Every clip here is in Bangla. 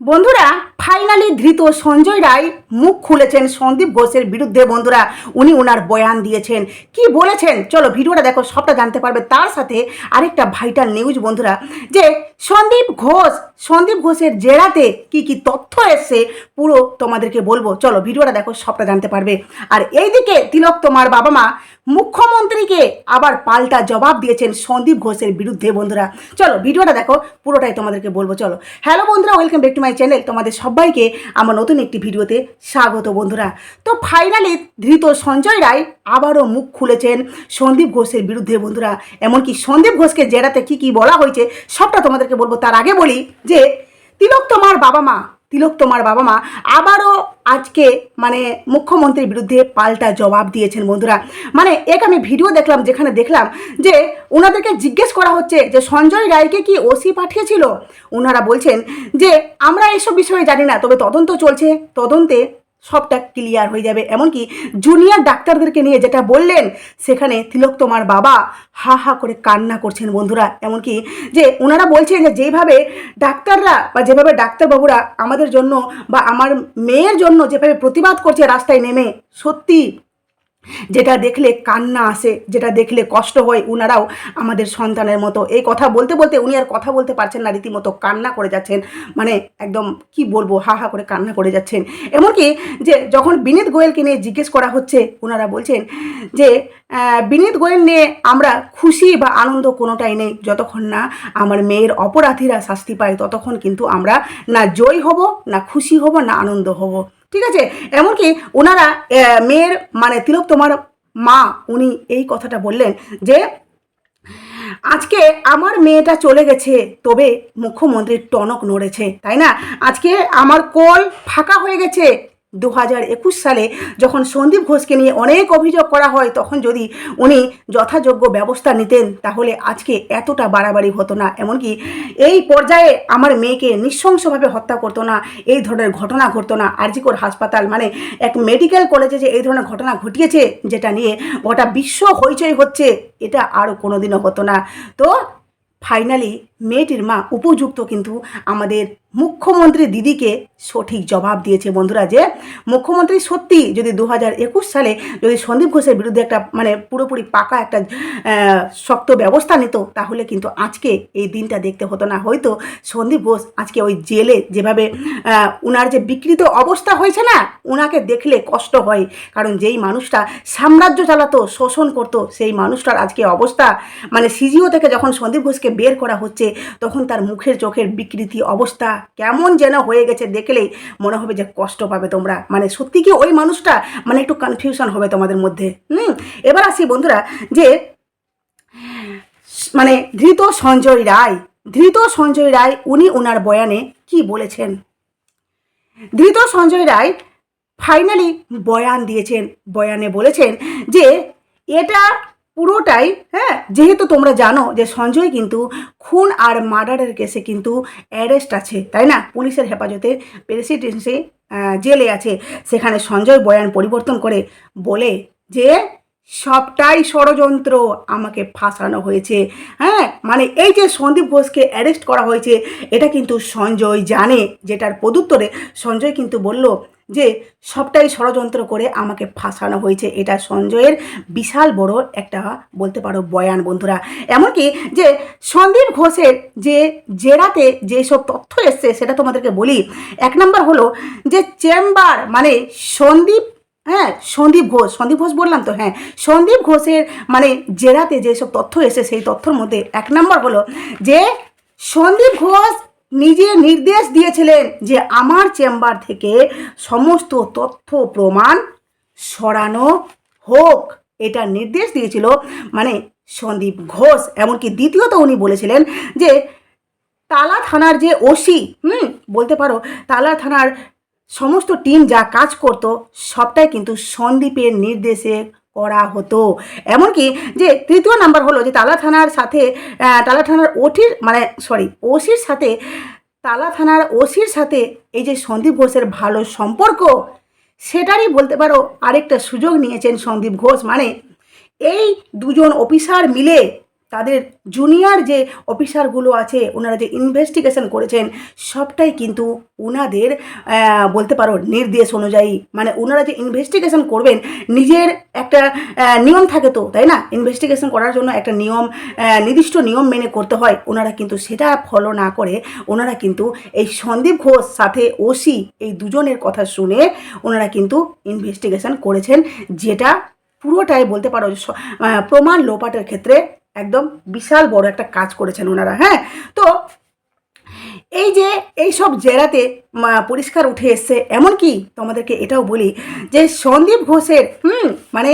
বন্ধুরা ফাইনালি ধৃত সঞ্জয় রায় মুখ খুলেছেন সন্দীপ ঘোষের বিরুদ্ধে। বন্ধুরা, উনি ওনার বয়ান দিয়েছেন। কি বলেছেন? চলো ভিডিওটা দেখো, সবটা জানতে পারবে। তার সাথে আরেকটা ভাইটাল নিউজ বন্ধুরা, যে সন্দীপ ঘোষ, সন্দীপ ঘোষের জেরাতে কি কি তথ্য এসছে, পুরো তোমাদেরকে বলব। চলো ভিডিওটা দেখো, সবটা জানতে পারবে। আর এইদিকে তিলক তোমার বাবা মা মুখ্যমন্ত্রীকে আবার পাল্টা জবাব দিয়েছেন সন্দীপ ঘোষের বিরুদ্ধে বন্ধুরা। চলো ভিডিওটা দেখো, পুরোটাই তোমাদেরকে বলব। চলো। হ্যালো বন্ধুরা welcome back to my channel তোমাদের সবাইকে আমার নতুন একটি ভিডিওতে স্বাগত বন্ধুরা। তো ফাইনালি ধৃত সঞ্জয় রায় আবারও মুখ খুলেছেন সন্দীপ ঘোষের বিরুদ্ধে বন্ধুরা। এমনকি সন্দীপ ঘোষকে জেরাতে কি কি বলা হয়েছে, সবটা তোমাদেরকে বলব। তার আগে বলি যে, তিলক তোমার বাবা মা তিলক তোমার বাবা মা আবারও আজকে মানে মুখ্যমন্ত্রীর বিরুদ্ধে পাল্টা জবাব দিয়েছেন বন্ধুরা। মানে এক আমি ভিডিও দেখলাম যেখানে দেখলাম যে ওনাদেরকে জিজ্ঞেস করা হচ্ছে যে সঞ্জয় রায়কে কি ওসি পাঠিয়েছিল? ওনারা বলছেন যে আমরা এসব বিষয়ে জানি না, তবে তদন্ত চলছে। তদন্তে সবটা ক্লিয়ার হয়ে যাবে। এমনকি জুনিয়র ডাক্তারদেরকে নিয়ে যেটা বললেন, সেখানে তিলক তোমার বাবা হা হা করে কান্না করছেন বন্ধুরা। এমনকি যে ওনারা বলছেন যে যেভাবে ডাক্তাররা বা যেভাবে ডাক্তারবাবুরা আমাদের জন্য বা আমার মেয়ের জন্য যেভাবে প্রতিবাদ করছে রাস্তায় নেমে, সত্যি যেটা দেখলে কান্না আসে, যেটা দেখলে কষ্ট হয়, উনারাও আমাদের সন্তানের মতো। এই কথা বলতে বলতে উনি আর কথা বলতে পারছেন না, রীতিমতো কান্না করে যাচ্ছেন। মানে একদম কি বলব, হা হা করে কান্না করে যাচ্ছেন। এমনকি যে যখন বিনীত গোয়েলকে নিয়ে জিজ্ঞেস করা হচ্ছে ওনারা বলছেন যে বিনীত গোয়েল নিয়ে আমরা খুশি বা আনন্দ কোনোটাই নেই। যতক্ষণ না আমার মেয়ের অপরাধীরা শাস্তি পায়, ততক্ষণ কিন্তু আমরা না জয় হব, না খুশি হব, না আনন্দ হব। ঠিক আছে? এমনকি ওনারা মেয়ের মানে তিলক তোমার মা, উনি এই কথাটা বললেন যে, আজকে আমার মেয়েটা চলে গেছে, তবে মুখ্যমন্ত্রীর টনক নড়েছে, তাই না? আজকে আমার কল ফাঁকা হয়ে গেছে দু হাজার একুশ সালে যখন সন্দীপ ঘোষকে নিয়ে অনেক অভিযোগ করা হয়, তখন যদি উনি যথাযোগ্য ব্যবস্থা নিতেন, তাহলে আজকে এতটা বাড়াবাড়ি হতো না। এমনকি এই পর্যায়ে আমার মেয়েকে নৃশংসভাবে হত্যা করতো না, এই ধরনের ঘটনা ঘটতো না। আরজিকর হাসপাতাল মানে এক মেডিকেল কলেজে যে এই ধরনের ঘটনা ঘটিয়েছে, যেটা নিয়ে গোটা বিশ্ব হইচই হচ্ছে, এটা আর কোনোদিনও হতো না। তো ফাইনালি মেয়েটির মা উপযুক্ত কিন্তু আমাদের মুখ্যমন্ত্রী দিদিকে সঠিক জবাব দিয়েছে বন্ধুরা যে মুখ্যমন্ত্রী সত্যি যদি দু হাজার একুশ সালে যদি সন্দীপ ঘোষের বিরুদ্ধে একটা মানে পুরোপুরি পাকা একটা শক্ত ব্যবস্থা নিত, তাহলে কিন্তু আজকে এই দিনটা দেখতে হতো না। হয়তো সন্দীপ ঘোষ আজকে ওই জেলে যেভাবে উনার যে বিকৃত অবস্থা হয়েছে না, উনাকে দেখলে কষ্ট হয়। কারণ যেই মানুষটা সাম্রাজ্য চালাতো, শোষণ করতো, সেই মানুষটার আজকে অবস্থা মানে সিজিও থেকে যখন সন্দীপ ঘোষকে বের করা হচ্ছে, তখন তার মুখের চোখের বিকৃতি অবস্থা কেমন যেন হয়ে গেছে দেখলেই মনে হবে যে কষ্ট পাবে তোমরা। মানে সত্যি কি ওই মানুষটা মানে একটু কনফিউশন হবে তোমাদের মধ্যে। হুম? এবার আসি বন্ধুরা যে মানে ধৃত সঞ্জয় রায়, ধৃত সঞ্জয় রায় উনি ওনার বয়ানে কি বলেছেন? ধৃত সঞ্জয় রায় ফাইনালি বয়ান দিয়েছেন, বয়ানে বলেছেন যে, এটা পুরোটাই হ্যাঁ যেহেতু তোমরা জানো যে সঞ্জয় কিন্তু খুন আর মার্ডারের কেসে কিন্তু অ্যারেস্ট আছে, তাই না? পুলিশের হেফাজতে প্রেসিডেন্সি জেলে আছে। সেখানে সঞ্জয় বয়ান পরিবর্তন করে বলে যে, সবটাই ষড়যন্ত্র আমাকে ফাঁসানো হয়েছে। হ্যাঁ মানে এই যে সন্দীপ ঘোষকে অ্যারেস্ট করা হয়েছে, এটা কিন্তু সঞ্জয় জানে, যেটার পদুত্তরে সঞ্জয় কিন্তু বলল যে সবটাই ষড়যন্ত্র করে আমাকে ফাঁসানো হয়েছে। এটা সঞ্জয়ের বিশাল বড় একটা বলতে পারো বয়ান বন্ধুরা। এমনকি যে সন্দীপ ঘোষের যে জেরাতে যেসব তথ্য এসছে সেটা তোমাদেরকে বলি। এক নম্বর হলো যে চেম্বার মানে সন্দীপ হ্যাঁ সন্দীপ ঘোষ সন্দীপ ঘোষ বললাম তো হ্যাঁ সন্দীপ ঘোষের মানে জেরাতে যেসব তথ্য এসে সেই তথ্যর মধ্যে এক নম্বর হলো যে সন্দীপ ঘোষ নিজে নির্দেশ দিয়েছিলেন যে আমার চেম্বার থেকে সমস্ত তথ্য প্রমাণ সরানো হোক। এটা নির্দেশ দিয়েছিল মানে সন্দীপ ঘোষ। এমনকি দ্বিতীয়ত উনি বলেছিলেন যে তালা থানার যে ওসি, হুম, বলতে পারো তালা থানার সমস্ত টিম যা কাজ করত সবটাই কিন্তু সন্দীপের নির্দেশে করা হতো। এমনকি যে তৃতীয় নাম্বার হলো যে তালা থানার সাথে তালা থানার ওটির মানে সরি ওসির সাথে, তালা থানার ওসির সাথে এই যে সন্দীপ ঘোষের ভালো সম্পর্ক, সেটারই বলতে পারো আরেকটা সুযোগ নিয়েছেন সন্দীপ ঘোষ। মানে এই দুজন অফিসার মিলে তাদের জুনিয়র যে অফিসারগুলো আছে, ওনারা যে ইনভেস্টিগেশন করেছেন, সবটাই কিন্তু ওনাদের বলতে পারো নির্দেশ অনুযায়ী মানে ওনারা যে ইনভেস্টিগেশন করবেন, নিজের একটা নিয়ম থাকে তো, তাই না? ইনভেস্টিগেশন করার জন্য একটা নিয়ম নির্দিষ্ট নিয়ম মেনে করতে হয় ওনারা কিন্তু সেটা ফলো না করে ওনারা কিন্তু এই সন্দীপ ঘোষ সাথে ওসি, এই দুজনের কথা শুনে ওনারা কিন্তু ইনভেস্টিগেশন করেছেন, যেটা পুরোটাই বলতে পারো প্রমাণ লোপাটের ক্ষেত্রে একদম বিশাল বড় একটা কাজ করেছেন ওনারা হ্যাঁ? তো এই যে এই সব জেরাতে পরিষ্কার উঠে এসছে, এমনকি তোমাদেরকে এটাও বলি যে সন্দীপ ঘোষের, হুম মানে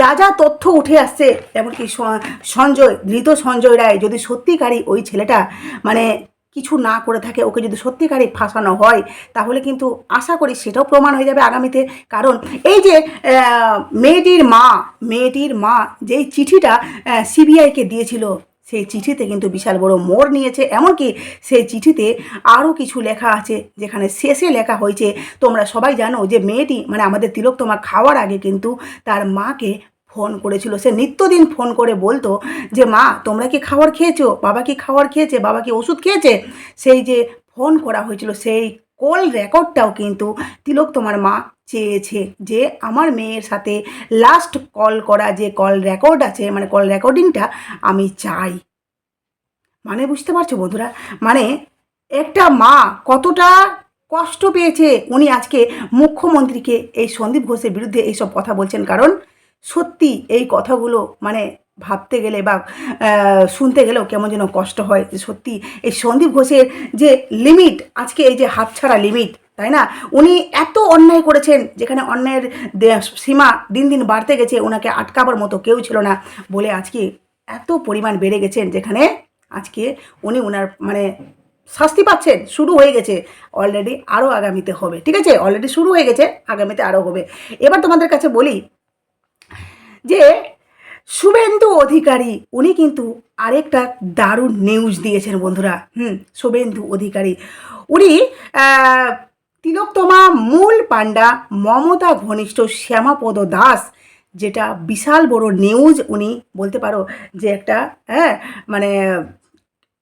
যা যা তথ্য উঠে আসছে, এমনকি সঞ্জয়, ধৃত সঞ্জয় রায়, যদি সত্যিকারই ওই ছেলেটা মানে কিছু না করে থাকে, ওকে যদি সত্যিকারই ফাঁসানো হয়, তাহলে কিন্তু আশা করি সেটাও প্রমাণ হয়ে যাবে আগামীতে। কারণ এই যে মেয়েটির মা মেয়েটির মা যেই চিঠিটা সিবিআইকে দিয়েছিল, সেই চিঠিতে কিন্তু বিশাল বড় মোড় নিয়েছে। এমনকি সেই চিঠিতে আরও কিছু লেখা আছে, যেখানে শেষে লেখা হয়েছে, তোমরা সবাই জানো যে মেয়েটি মানে আমাদের তিলোত্তমা খাওয়ার আগে কিন্তু তার মাকে ফোন করেছিল। সে নিত্যদিন ফোন করে বলতো যে, মা, তোমরা কি খাবার খেয়েছো? বাবা কি খাবার খেয়েছে? বাবা কি ওষুধ খেয়েছে? সেই যে ফোন করা হয়েছিল, সেই কল রেকর্ডটাও কিন্তু তিলক তোমার মা চেয়েছে যে, আমার মেয়ের সাথে লাস্ট কল করা যে কল রেকর্ড আছে মানে কল রেকর্ডিংটা আমি চাই। মানে বুঝতে পারছ বন্ধুরা? মানে একটা মা কতটা কষ্ট পেয়েছে। উনি আজকে মুখ্যমন্ত্রীকে এই সন্দীপ ঘোষের বিরুদ্ধে এইসব কথা বলছেন। কারণ সত্যি এই কথাগুলো মানে ভাবতে গেলে বা শুনতে গেলেও কেমন যেন কষ্ট হয় যে সত্যি এই সন্দীপ ঘোষের যে লিমিট আজকে এই যে হাতছাড়া লিমিট তাই না? উনি এত অন্যায় করেছেন যেখানে অন্যায়ের সীমা দিন দিন বাড়তে গেছে ওনাকে আটকাবার মতো কেউ ছিল না বলে আজকে এত পরিমাণ বেড়ে গেছেন যেখানে আজকে উনি ওনার মানে শাস্তি পাচ্ছেন, শুরু হয়ে গেছে। অলরেডি আরও আগামীতে হবে, ঠিক আছে? অলরেডি শুরু হয়ে গেছে, আগামীতে আরও হবে। এবার তোমাদের কাছে বলি যে শুভেন্দু অধিকারী, উনি কিন্তু আরেকটা দারুণ নিউজ দিয়েছেন বন্ধুরা। হুম, শুভেন্দু অধিকারী। উনি তিলোত্তমা মূল পাণ্ডা মমতা ঘনিষ্ঠ শ্যামাপদ দাস, যেটা বিশাল বড় নিউজ উনি বলতে পারো যে একটা হ্যাঁ মানে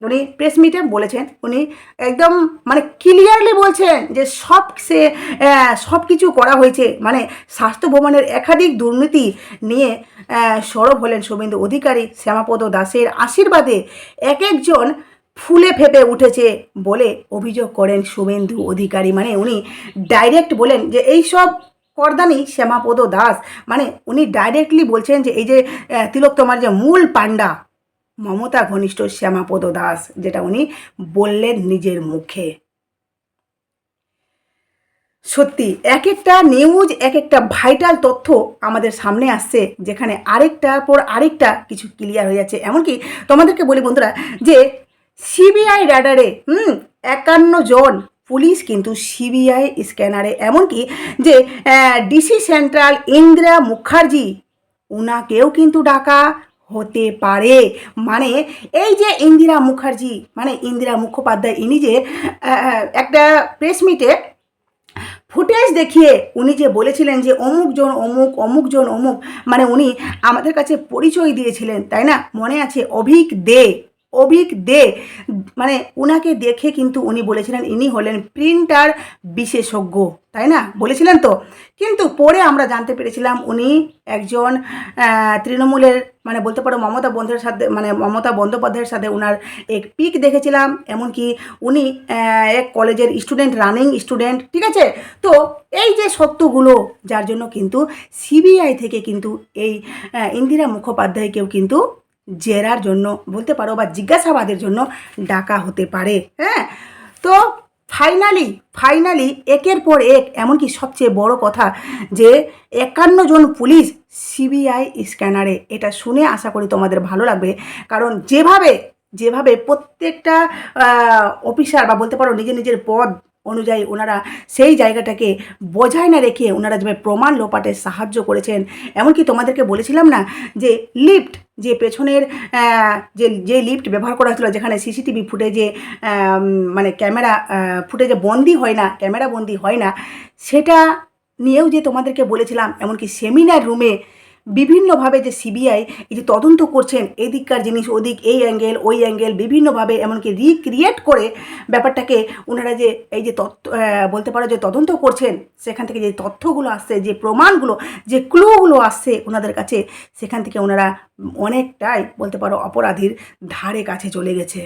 উনি প্রেস মিটে বলেছেন, উনি একদম মানে ক্লিয়ারলি বলছেন যে সব সে সব কিছু করা হয়েছে। মানে স্বাস্থ্য ভবনের একাধিক দুর্নীতি নিয়ে সরব হলেন শুভেন্দু অধিকারী, শ্যামাপদ দাসের আশীর্বাদে এক একজন ফুলে ফেপে উঠেছে বলে অভিযোগ করেন শুভেন্দু অধিকারী। মানে উনি ডাইরেক্ট বলেন যে এই সব করদানি শ্যামাপদ দাস। মানে উনি ডাইরেক্টলি বলছেন যে এই যে তিলোত্তমার যে মূল পাণ্ডা মমতা ঘনিষ্ঠ শ্যামাপদ দাস, যেটা উনি বললেন নিজের মুখে। সত্যি এক একটা নিউজ এক একটা ভাইটাল তথ্য আমাদের সামনে আসছে, যেখানে আরেকটার পর আরেকটা কিছু ক্লিয়ার হয়ে যাচ্ছে। এমনকি তোমাদেরকে বলি বন্ধুরা, যে সিবিআই রাডারে হুম, একান্ন জন পুলিশ কিন্তু সিবিআই স্ক্যানারে এমনকি যে ডিসি সেন্ট্রাল ইন্দিরা মুখার্জি, উনাকেও কিন্তু ডাকা। হতে পারে। মানে এই যে ইন্দিরা মুখার্জি মানে ইন্দিরা মুখোপাধ্যায়, ইনি যে একটা প্রেস মিটে ফুটেজ দেখিয়ে উনি যে বলেছিলেন যে অমুকজন অমুক অমুকজন অমুক মানে উনি আমাদের কাছে পরিচয় দিয়েছিলেন, তাই না? মনে আছে অভিক দে। অভিক দে মানে উনাকে দেখে কিন্তু উনি বলেছিলেন, ইনি হলেন প্রিন্টার বিশেষজ্ঞ, তাই না? বলেছিলেন তো? কিন্তু পরে আমরা জানতে পেরেছিলাম উনি একজন তৃণমূলের মানে বলতে পারো মমতা বন্দ্যোপাধ্যায়ের সাথে মানে মমতা বন্দ্যোপাধ্যায়ের সাথে ওনার এক পিক দেখেছিলাম, এমনকি উনি এক কলেজের স্টুডেন্ট, রানিং স্টুডেন্ট, ঠিক আছে? তো এই যে সত্যগুলো, যার জন্য কিন্তু সিবিআই থেকে কিন্তু এই ইন্দিরা মুখোপাধ্যায়কেও কিন্তু জেরার জন্য বলতে পারো বা জিজ্ঞাসাবাদের জন্য ডাকা হতে পারে হ্যাঁ? তো ফাইনালি ফাইনালি একের পর এক, এমনকি সবচেয়ে বড় কথা যে একান্ন জন পুলিশ সিবিআই স্ক্যানারে এটা শুনে আশা করি তোমাদের ভালো লাগবে। কারণ যেভাবে যেভাবে প্রত্যেকটা অফিসার বা বলতে পারো নিজের নিজের পদ অনুযায়ী ওনারা সেই জায়গাটাকে বজায় না রেখে ওনারা যেভাবে প্রমাণ লোপাটে সাহায্য করেছেন। এমনকি তোমাদেরকে বলেছিলাম না যে লিফট, যে পেছনের যে যে লিফট ব্যবহার করা হয়েছিল যেখানে সিসিটিভি ফুটেজে মানে ক্যামেরা ফুটেজে বন্দি হয় না, ক্যামেরা বন্দি হয় না, সেটা নিয়েও যে তোমাদেরকে বলেছিলাম, এমনকি সেমিনার রুমে বিভিন্নভাবে যে সিবিআই এই যে তদন্ত করছেন এদিককার জিনিস ওদিক, এই অ্যাঙ্গেল ওই অ্যাঙ্গেল বিভিন্নভাবে এমনকি রিক্রিয়েট করে ব্যাপারটাকে ওনারা যে এই যে তথ্য বলতে পারো যে তদন্ত করছেন, সেখান থেকে যে তথ্যগুলো আসছে, যে প্রমাণগুলো, যে ক্লুগুলো আসছে ওনাদের কাছে, সেখান থেকে ওনারা অনেকটাই বলতে পারো অপরাধীর ধারে কাছে চলে গেছে।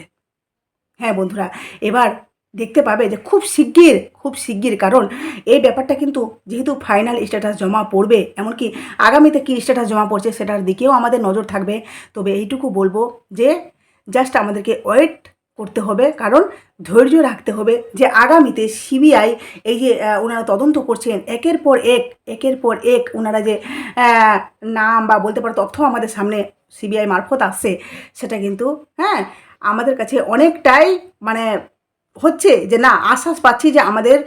হ্যাঁ বন্ধুরা, এবার দেখতে পাবে যে খুব শিগগির খুব শিগগির। কারণ এই ব্যাপারটা কিন্তু যেহেতু ফাইনাল স্ট্যাটাস জমা পড়বে, এমনকি আগামীতে কী স্ট্যাটাস জমা পড়ছে সেটার দিকেও আমাদের নজর থাকবে। তবে এইটুকু বলব যে জাস্ট আমাদেরকে ওয়েট করতে হবে, কারণ ধৈর্য রাখতে হবে যে আগামীতে সিবিআই এই যে ওনারা তদন্ত করছেন, একের পর এক, একের পর এক ওনারা যে নাম বা বলতে পারো তথ্য আমাদের সামনে সিবিআই মারফত আসছে, সেটা কিন্তু হ্যাঁ আমাদের কাছে অনেকটাই মানে হচ্ছে যে না, আশ্বাস পাচ্ছি যে আমাদের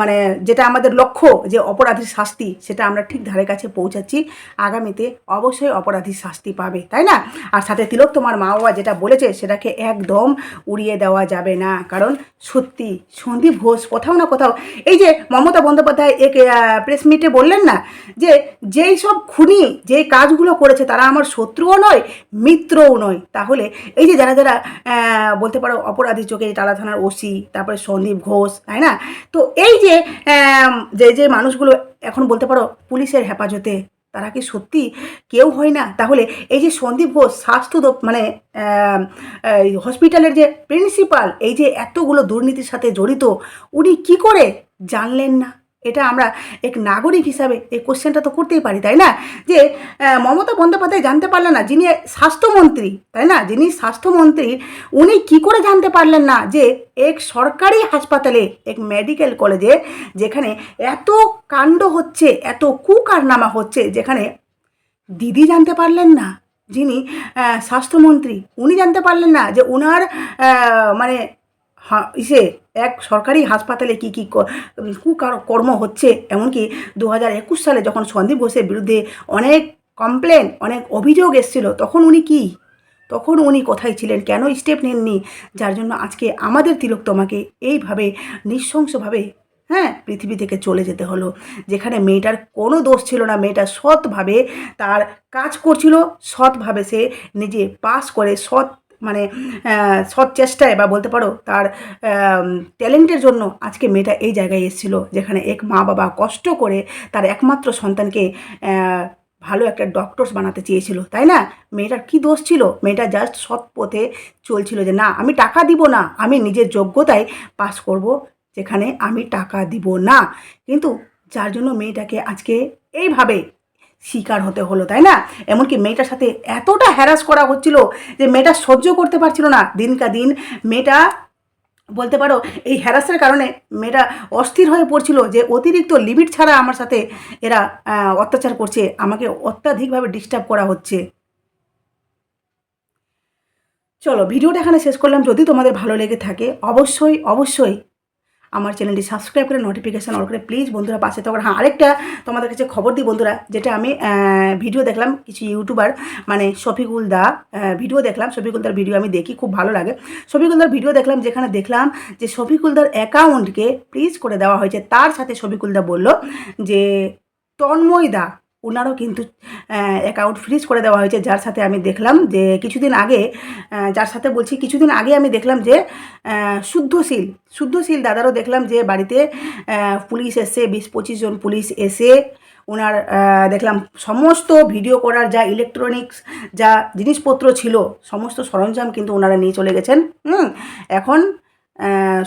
মানে যেটা আমাদের লক্ষ্য যে অপরাধীর শাস্তি, সেটা আমরা ঠিক ধারে কাছে পৌঁছাচ্ছি। আগামীতে অবশ্যই অপরাধীর শাস্তি পাবে, তাই না? আর সাথে তিলক তোমার মা বাবা যেটা বলেছে, সেটাকে একদম উড়িয়ে দেওয়া যাবে না। কারণ সত্যি সন্দীপ ঘোষ কোথাও না কোথাও, এই যে মমতা বন্দ্যোপাধ্যায় এক প্রেস মিটে বললেন না, যে যেই সব খুনি, যেই কাজগুলো করেছে, তারা আমার শত্রুও নয়, মিত্রও নয়। তাহলে এই যে যারা যারা বলতে পারো অপরাধী চোখে টালা থানার ওসি, তারপরে সন্দীপ ঘোষ, তাই না? তো এই যে যে যে মানুষগুলো এখন বলতে পারো পুলিশের হেফাজতে, তারা কি সত্যি কেউ হয় না? তাহলে এই যে সন্দীপ ঘোষ স্বাস্থ্য মানে হসপিটালের যে প্রিন্সিপাল, এই যে এতগুলো দুর্নীতির সাথে জড়িত, উনি কি করে জানলেন না? এটা আমরা এক নাগরিক হিসাবে এই কোশ্চেনটা তো করতেই পারি, তাই না? যে মমতা বন্দ্যোপাধ্যায় জানতে পারলেন না, যিনি স্বাস্থ্যমন্ত্রী, তাই না? যিনি স্বাস্থ্যমন্ত্রী, উনি কি করে জানতে পারলেন না যে এক সরকারি হাসপাতালে, এক মেডিকেল কলেজে যেখানে এত কাণ্ড হচ্ছে, এত কুকারনামা হচ্ছে, যেখানে দিদি জানতে পারলেন না, যিনি স্বাস্থ্যমন্ত্রী, উনি জানতে পারলেন না যে ওনার মানে হা- ইসে, এক সরকারি হাসপাতালে কী কী কর্ম হচ্ছে? এমনকি দু হাজার একুশ সালে যখন সন্দীপ ঘোষের বিরুদ্ধে অনেক কমপ্লেন অনেক অভিযোগ এসেছিল, তখন উনি কি? তখন উনি কোথায় ছিলেন? কেন স্টেপ নেননি? যার জন্য আজকে আমাদের তিলোত্তমাকে এইভাবে নৃশংসভাবে হ্যাঁ পৃথিবী থেকে চলে যেতে হলো। যেখানে মেয়েটার কোনো দোষ ছিল না, মেয়েটা সৎভাবে তার কাজ করছিল, সৎভাবে সে নিজে পাস করে, সৎ মানে সৎ চেষ্টায় বা বলতে পারো তার ট্যালেন্টের জন্য আজকে মেয়েটা এই জায়গায় এসেছিল যেখানে এক মা বাবা কষ্ট করে তার একমাত্র সন্তানকে ভালো একটা ডক্টরস বানাতে চেয়েছিল, তাই না? মেয়েটার কি দোষ ছিল? মেয়েটা জাস্ট সৎ পথে চলছিল যে, না, আমি টাকা দিব না, আমি নিজের যোগ্যতায় পাস করব, যেখানে আমি টাকা দিব না। কিন্তু যার জন্য মেয়েটাকে আজকে এইভাবে শিকার হতে হলো, তাই না? এমনকি মেয়েটার সাথে এতটা হ্যারাস করা হচ্ছিল যে মেয়েটা সহ্য করতে পারছিল না। দিনকা দিন মেয়েটা, বলতে পারো, এই হ্যারাসের কারণে মেয়েটা অস্থির হয়ে পড়ছিল যে অতিরিক্ত লিমিট ছাড়া আমার সাথে এরা অত্যাচার করছে। আমাকে অত্যাধিকভাবে ডিস্টার্ব করা হচ্ছে। চলো, ভিডিওটা এখানে শেষ করলাম। যদি তোমাদের ভালো লেগে থাকে, অবশ্যই অবশ্যই আমার চ্যানেলটি সাবস্ক্রাইব করে নোটিফিকেশান অন করে প্লিজ বন্ধুরা পাশে থাকার হ্যাঁ আরেকটা তোমাদের কাছে খবর দিই বন্ধুরা, যেটা আমি ভিডিও দেখলাম, কিছু ইউটিউবার মানে শফিকুল দা ভিডিও দেখলাম, শফিকুল দার ভিডিও আমি দেখি, খুব ভালো লাগে। শফিকুল দার ভিডিও দেখলাম, যেখানে দেখলাম যে শফিকুল দার অ্যাকাউন্টকে ফ্রিজ করে দেওয়া হয়েছে। তার সাথে শফিকুল দা বলল যে, তন্ময় দা ওনারও কিন্তু অ্যাকাউন্ট ফ্রিজ করে দেওয়া হয়েছে। যার সাথে আমি দেখলাম যে কিছুদিন আগে যার সাথে বলছি, কিছুদিন আগে আমি দেখলাম যে শুদ্ধশীল শুদ্ধশীল দাদারও দেখলাম যে বাড়িতে পুলিশ এসে, বিশ পঁচিশ জন পুলিশ এসে ওনার দেখলাম সমস্ত ভিডিও করার যা ইলেকট্রনিক্স যা জিনিসপত্র ছিল, সমস্ত সরঞ্জাম কিন্তু ওনারা নিয়ে চলে গেছেন। হুম, এখন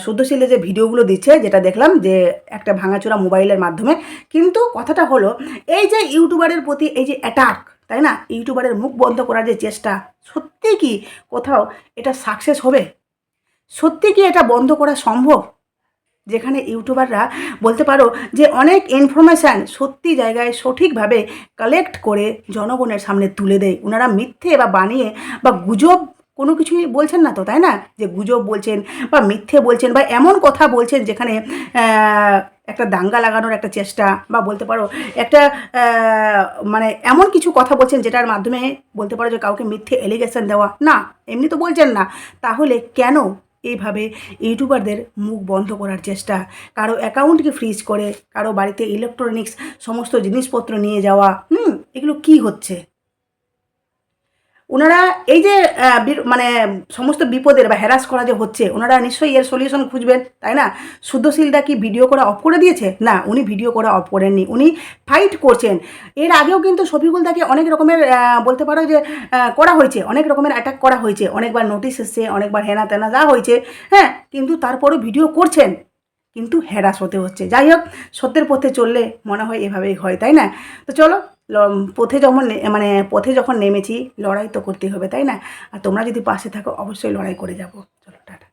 শুদ্ধশীলে যে ভিডিওগুলো দিচ্ছে, যেটা দেখলাম যে একটা ভাঙাচোরা মোবাইলের মাধ্যমে, কিন্তু কথাটা হলো, এই যে ইউটিউবারের প্রতি এই যে অ্যাটাক তাই না? ইউটিউবারের মুখ বন্ধ করার যে চেষ্টা, সত্যি কি কোথাও এটা সাকসেস হবে? সত্যি কি এটা বন্ধ করা সম্ভব? যেখানে ইউটিউবাররা বলতে পারো যে অনেক ইনফরমেশান সত্যি জায়গায় সঠিকভাবে কালেক্ট করে জনগণের সামনে তুলে দেয়। ওনারা মিথ্যে বা বানিয়ে বা গুজব কোনো কিছুই বলছেন না তো, তাই না? যে গুজব বলছেন বা মিথ্যে বলছেন বা এমন কথা বলছেন যেখানে একটা দাঙ্গা লাগানোর একটা চেষ্টা বা বলতে পারো একটা মানে এমন কিছু কথা বলছেন যেটার মাধ্যমে বলতে পারো যে কাউকে মিথ্যে এলিগেশন দেওয়া। না, এমনি তো বলছেন না। তাহলে কেন এইভাবে ইউটিউবারদের মুখ বন্ধ করার চেষ্টা? কারও অ্যাকাউন্টকে ফ্রিজ করে, কারও বাড়িতে ইলেকট্রনিক্স সমস্ত জিনিসপত্র নিয়ে যাওয়া, হুম? এগুলো কি হচ্ছে? ওনারা এই যে মানে সমস্ত বিপদের বা হ্যারাস করা যে হচ্ছে, ওনারা নিশ্চয়ই এর সলিউশন খুঁজবেন, তাই না? শুদ্ধশীলদা কি ভিডিও করা অফ করে দিয়েছে? না, উনি ভিডিও করা অফ করেননি, উনি ফাইট করছেন। এর আগেও কিন্তু শফিকুল দাকে অনেক রকমের বলতে পারো যে করা হয়েছে, অনেক রকমের অ্যাটাক করা হয়েছে, অনেকবার নোটিশ এসছে, অনেকবার হেনা তেনা যা হয়েছে হ্যাঁ কিন্তু তারপরেও ভিডিও করছেন, কিন্তু হ্যারাস হতে হচ্ছে। যাই হোক, সত্যের পথে চললে মনে হয় এভাবেই হয়, তাই না? তো চলো পথে যখন মানে পথে যখন নেমেছি, লড়াই তো করতেই হবে, তাই না? আর তোমরা যদি পাশে থাকো, অবশ্যই লড়াই করে যাব। চলো, টাটা।